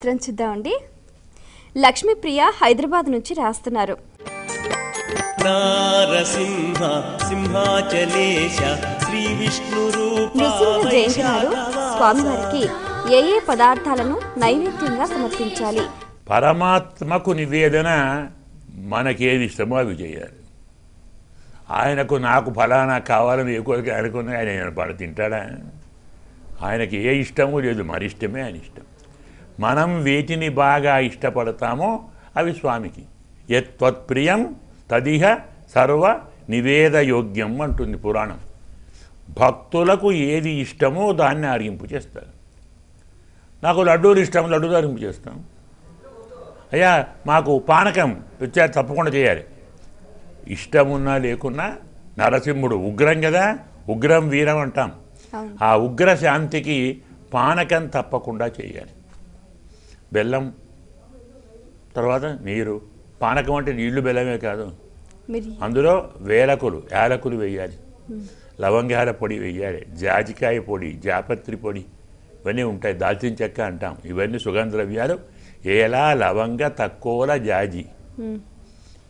చిత్రం చూద్దామండి. లక్ష్మీప్రియ హైదరాబాద్ నుంచి రాస్తున్నారు. నారసింహ సింహాచలేశ శ్రీ విష్ణు జయంతి నాడు స్వామివారికి ఏ ఏ పదార్థాలను నైవేద్యంగా సమర్పించాలి? పరమాత్మకు నివేదన మనకేది ఇష్టమో అవి చేయాలి. ఆయనకు నాకు ఫలానా కావాలని ఏ కోరిక అనుకుని ఆయన పడ తింటాడా? ఆయనకి ఏ ఇష్టమో లేదు మన ఇష్టమే ఆయన ఇష్టం. మనం వేటిని బాగా ఇష్టపడతామో అవి స్వామికి. యత్వత్ప్రియం తదిహ సర్వ నివేదయోగ్యం అంటుంది పురాణం. భక్తులకు ఏది ఇష్టమో దాన్ని అరిగింపు చేస్తారు. నాకు లడ్డూలు ఇష్టం లడ్డూలు అరిగింపు చేస్తాం. అయ్యా మాకు పానకం వచ్చారు తప్పకుండా చేయాలి. ఇష్టమున్నా లేకున్నా నరసింహుడు ఉగ్రం కదా ఉగ్రం వీరం అంటాం. ఆ ఉగ్ర శాంతికి పానకం తప్పకుండా చేయాలి. బెల్లం తర్వాత నీరు. పానకం అంటే నీళ్ళు బెల్లమే కాదు. అందులో వేలకులు యాలకులు వేయాలి. లవంగాల పొడి వేయాలి. జాజికాయ పొడి జాపత్రి పొడి ఇవన్నీ ఉంటాయి. దాల్చిన చెక్క అంటాం. ఇవన్నీ సుగంధ ద్రవ్యాలు ఏలా లవంగ తక్కువల జాజి.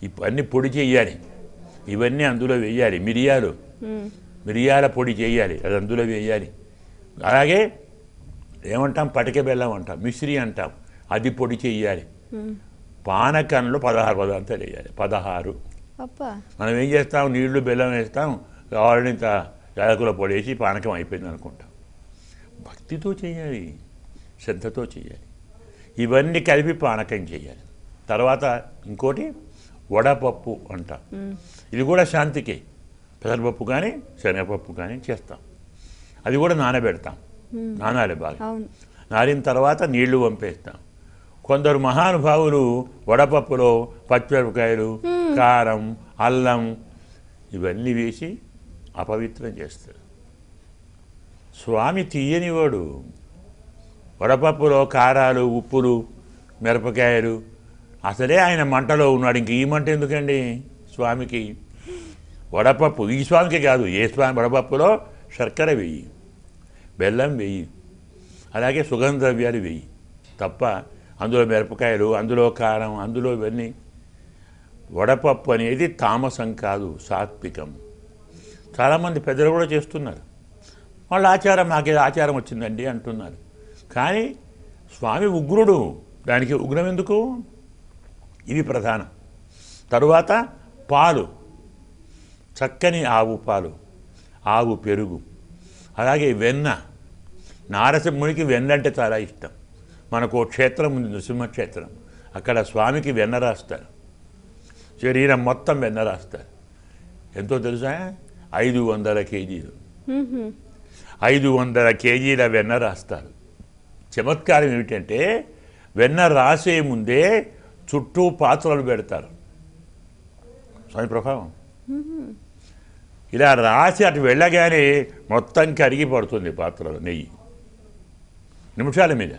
ఇవన్నీ పొడి చేయాలి. ఇవన్నీ అందులో వేయాలి. మిరియాలు. మిరియాల పొడి చేయాలి. అది అందులో వేయాలి. అలాగే ఏమంటాం? పటిక బెల్లం అంటాం. మిశ్రి అంటాం. అది పొడి చేయాలి. పానకంలో పదహారు పదార్థాలు వేయాలి. పదహారు. మనం ఏం చేస్తాం? నీళ్ళు బెల్లం వేస్తాం. కావాలని ఇంత యాలకుల పొడి వేసి పానకం అయిపోయింది అనుకుంటాం. భక్తితో చేయాలి శ్రద్ధతో చేయాలి ఇవన్నీ కలిపి పానకం చేయాలి తర్వాత ఇంకోటి వడపప్పు అంటాం. ఇది కూడా శాంతికే. పెసరపప్పు కానీ శనగపప్పు కానీ చేస్తాం. అది కూడా నానబెడతాం. నానాలి బాగా. నారిన తర్వాత నీళ్ళు పంపేస్తాం కొందరు మహానుభావులు వడపప్పులో పచ్చిమిరపకాయలు కారం అల్లం ఇవన్నీ వేసి అపవిత్రం చేస్తారు. స్వామి తీయనివాడు వడపప్పులో కారాలు ఉప్పులు మిరపకాయలు అసలే ఆయన మంటలో ఉన్నాడు. ఇంక ఈ మంట ఎందుకండి స్వామికి? వడపప్పు ఈ స్వామికి కాదు ఏ స్వామి వడపప్పులో శర్కర వెయ్యి బెల్లం వెయ్యి అలాగే సుగంధ ద్రవ్యాలు వెయ్యి తప్ప అందులో మిరపకాయలు అందులో కారం అందులో ఇవన్నీ. వడపప్పు అనేది తామసం కాదు సాత్వికం. చాలామంది పెద్దలు కూడా చేస్తున్నారు. వాళ్ళ ఆచారం నాకేదో ఆచారం వచ్చిందండి అంటున్నారు. కానీ స్వామి ఉగ్రుడు దానికి ఉగ్రం ఎందుకు? ఇవి ప్రధానం. తరువాత పాలు. చక్కని ఆవు పాలు. ఆవు పెరుగు. అలాగే వెన్న. నారసింహుడికి వెన్న అంటే చాలా ఇష్టం. మనకు ఓ క్షేత్రం ఉంది నృసింహ క్షేత్రం అక్కడ స్వామికి వెన్న రాస్తారు. శరీరం మొత్తం వెన్న రాస్తారు. ఎంతో తెలుసా? ఐదు వందల కేజీలు. ఐదు వందల కేజీల వెన్న రాస్తారు. చమత్కారం ఏమిటంటే వెన్న రాసే ముందే చుట్టూ పాత్రలు పెడతారు. స్వామి ప్రభావం. ఇలా రాసి అటు వెళ్ళగానే మొత్తం కరిగి పడుతుంది పాత్రలో నెయ్యి. నిమిషాల మీద.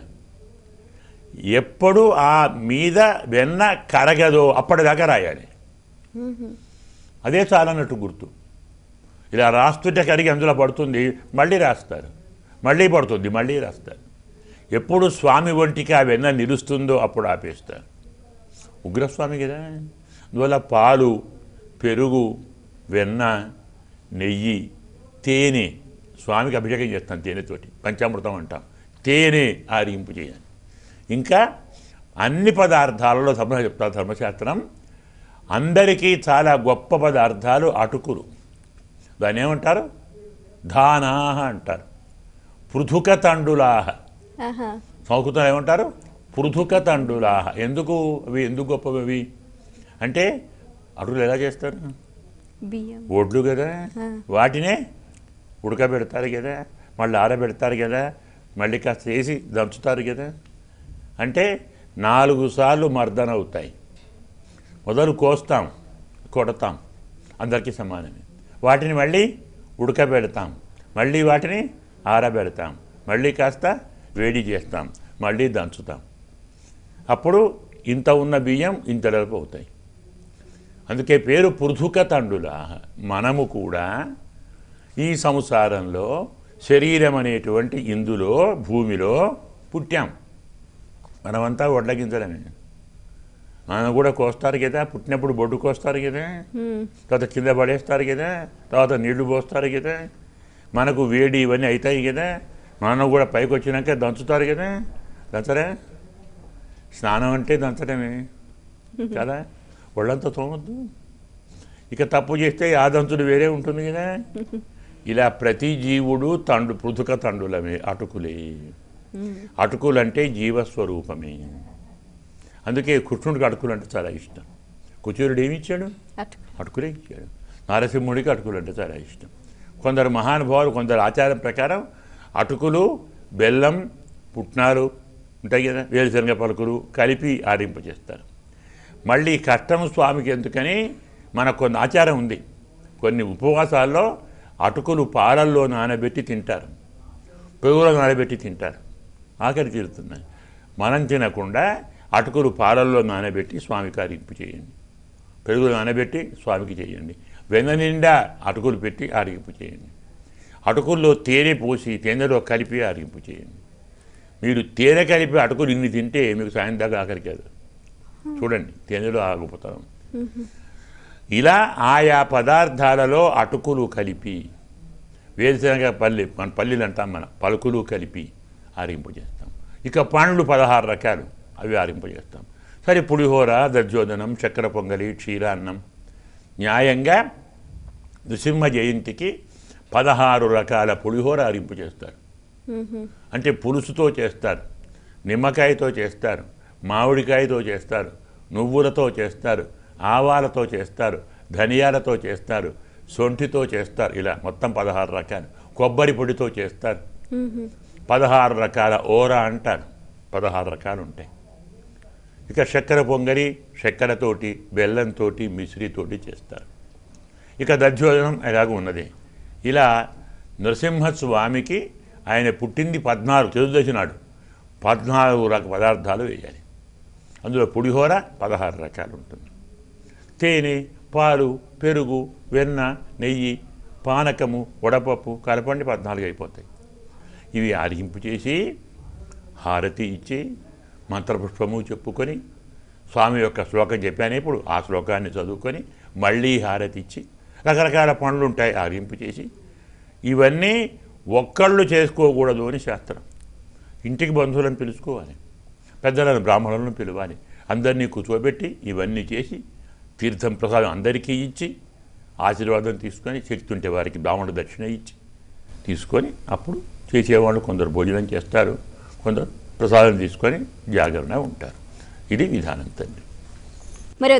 ఎప్పుడు ఆ మీద వెన్న కరగదో అప్పటిదాకా రాయాలి. అదే చాలన్నట్టు గుర్తు. ఇలా రాస్తుంటే కరిగి అందులో పడుతుంది మళ్ళీ రాస్తారు. మళ్ళీ పడుతుంది మళ్ళీ రాస్తారు. ఎప్పుడు స్వామి ఒంటికి ఆ వెన్న నిలుస్తుందో అప్పుడు ఆపేస్తారు. ఉగ్రస్వామి కదా. అందువల్ల పాలు పెరుగు వెన్న నెయ్యి తేనె. స్వామికి అభిషేకం చేస్తాం తేనెతోటి. పంచామృతం అంటాం. తేనె ఆరింపు చేయాలి. ఇంకా అన్ని పదార్థాలలో ధర్మ చెప్తా ధర్మశాస్త్రం అందరికీ చాలా గొప్ప పదార్థాలు అటుకులు. దాన్ని ఏమంటారు? ధానాహ అంటారు. పృథుక తండులాహ ఆహా. సంస్కృతంలో ఏమంటారు? పృథుక తండులాహ ఎందుకు అవి? ఎందుకు గొప్పవి అవి? అంటే అటుకులు ఎలా చేస్తారు? ఒడ్లు కదా. వాటినే ఉడకబెడతారు కదా. మళ్ళీ ఆరబెడతారు కదా. మళ్ళీ కాస్త వేసి దంచుతారు కదా. అంటే నాలుగు సార్లు మర్దన అవుతాయి. మొదలు కోస్తాం కొడతాం. అందరికీ సమానమే. వాటిని మళ్ళీ ఉడకబెడతాం. మళ్ళీ వాటిని ఆరబెడతాం. మళ్ళీ కాస్త వేడి చేస్తాం. మళ్ళీ దంచుతాం. అప్పుడు ఇంత ఉన్న బియ్యం ఇంతలోపు అవుతాయి. అందుకే పేరు పృథుక తండుల. మనము కూడా ఈ సంసారంలో శరీరం అనేటువంటి ఇందులో భూమిలో పుట్టాం. మనమంతా వడ్లగించడమే ఆయన కూడా కోస్తారు కదా పుట్టినప్పుడు బొడ్డు కోస్తారు కదా. తర్వాత కింద పడేస్తారు కదా తర్వాత నీళ్ళు పోస్తారు కదా మనకు వేడి ఇవన్నీ అవుతాయి కదా మనం కూడా పైకి వచ్చినాక దంచుతారు కదా దంచరా స్నానం అంటే దంచడమే. కదా? ఒళ్ళంతా తోమద్దు. ఇక తప్పు చేస్తే ఆ దంచుడు వేరే ఉంటుంది కదా. ఇలా ప్రతి జీవుడు తండు పృథుక తండులమే అటుకులే. అటుకులంటే జీవస్వరూపమే. అందుకే కృష్ణుడికి అటుకులు అంటే చాలా ఇష్టం. కుచేరుడు ఏమి ఇచ్చాడు? అటు అటుకులే ఇచ్చాడు. నారసింహుడికి అటుకులు అంటే చాలా ఇష్టం. కొందరు మహానుభావులు కొందరు ఆచారం ప్రకారం అటుకులు బెల్లం పుట్నాలు ఉంటాయి కదా వేరుశనగ పలుకులు కలిపి ఆరింపు చేస్తారు మళ్ళీ కష్టం స్వామికి ఎందుకని మనకు కొన్ని ఆచారం ఉంది. కొన్ని ఉపవాసాల్లో అటుకులు పాలల్లో నానబెట్టి తింటారు. పెరుగులో నానబెట్టి తింటారు. ఆఖరి తీరుతున్నాయి మనం తినకుండా అటుకులు పాలల్లో నానబెట్టి స్వామికి ఆరింపు చేయండి. పెరుగులు నానబెట్టి స్వామికి చేయండి. వెన్న నిండా అటుకులు పెట్టి ఆరిగింపు చేయండి. అటుకుల్లో తేనె పోసి తేనెలో కలిపి ఆరిగింపు చేయండి. మీరు తేనె కలిపి అటుకులు ఇన్ని తింటే మీకు సాయం దాకా ఆఖరి కాదు. చూడండి తేనెలో ఆగిపోతాం. ఇలా ఆయా పదార్థాలలో అటుకులు కలిపి వేరుశనగ పల్లె మన పల్లీలు అంటాం మనం పలుకులు కలిపి ఆరింపు చేస్తాం ఇక పండ్లు పదహారు రకాలు అవి ఆరింపు చేస్తాం సరే పులిహోర దర్జోదనం చక్కెర పొంగలి క్షీరాన్నం న్యాయంగా నృసింహ జయంతికి పదహారు రకాల పులిహోర ఆరింపు చేస్తారు అంటే పులుసుతో చేస్తారు నిమ్మకాయతో చేస్తారు మామిడికాయతో చేస్తారు నువ్వులతో చేస్తారు ఆవాలతో చేస్తారు ధనియాలతో చేస్తారు సొంఠితో చేస్తారు ఇలా మొత్తం పదహారు రకాలు. కొబ్బరి పొడితో చేస్తారు. పదహారు రకాల ఓర అంటారు. పదహారు రకాలు ఉంటాయి. ఇక చక్కెర పొంగలి చక్కెరతోటి బెల్లంతోటి మిశ్రితోటి చేస్తారు. ఇక దధ్యోజనం ఎలాగో ఉన్నది. ఇలా నరసింహస్వామికి ఆయన పుట్టింది పద్నాలుగు చతుర్దశి నాడు. పద్నాలుగు రక పదార్థాలు వేయాలి. అందులో పుడిహోర పదహారు రకాలు ఉంటుంది. తేనె పాలు పెరుగు వెన్న నెయ్యి పానకము వడపప్పు కలపండి పద్నాలుగు అయిపోతాయి. ఇవి ఆరగింపు చేసి హారతి ఇచ్చి మంత్రపుష్పము చెప్పుకొని స్వామి యొక్క శ్లోకం చెప్పాను ఇప్పుడు ఆ శ్లోకాన్ని చదువుకొని మళ్ళీ హారతి ఇచ్చి రకరకాల పనులు ఉంటాయి ఆరింపు చేసి ఇవన్నీ ఒక్కళ్ళు చేసుకోకూడదు అని శాస్త్రం. ఇంటికి బంధువులను పిలుచుకోవాలి పెద్దలను బ్రాహ్మణులను పిలవాలి అందరినీ కూర్చోబెట్టి ఇవన్నీ చేసి తీర్థం ప్రసాదం అందరికీ ఇచ్చి ఆశీర్వాదం తీసుకొని శక్తి ఉంటే వారికి బ్రాహ్మణ దక్షిణ ఇచ్చి తీసుకొని అప్పుడు చేసేవాళ్ళు కొందరు భోజనం చేస్తారు కొందరు ప్రసాదం తీసుకొని జాగ్రత్తగా ఉంటారు. ఇది విధానం తండ్రి మరి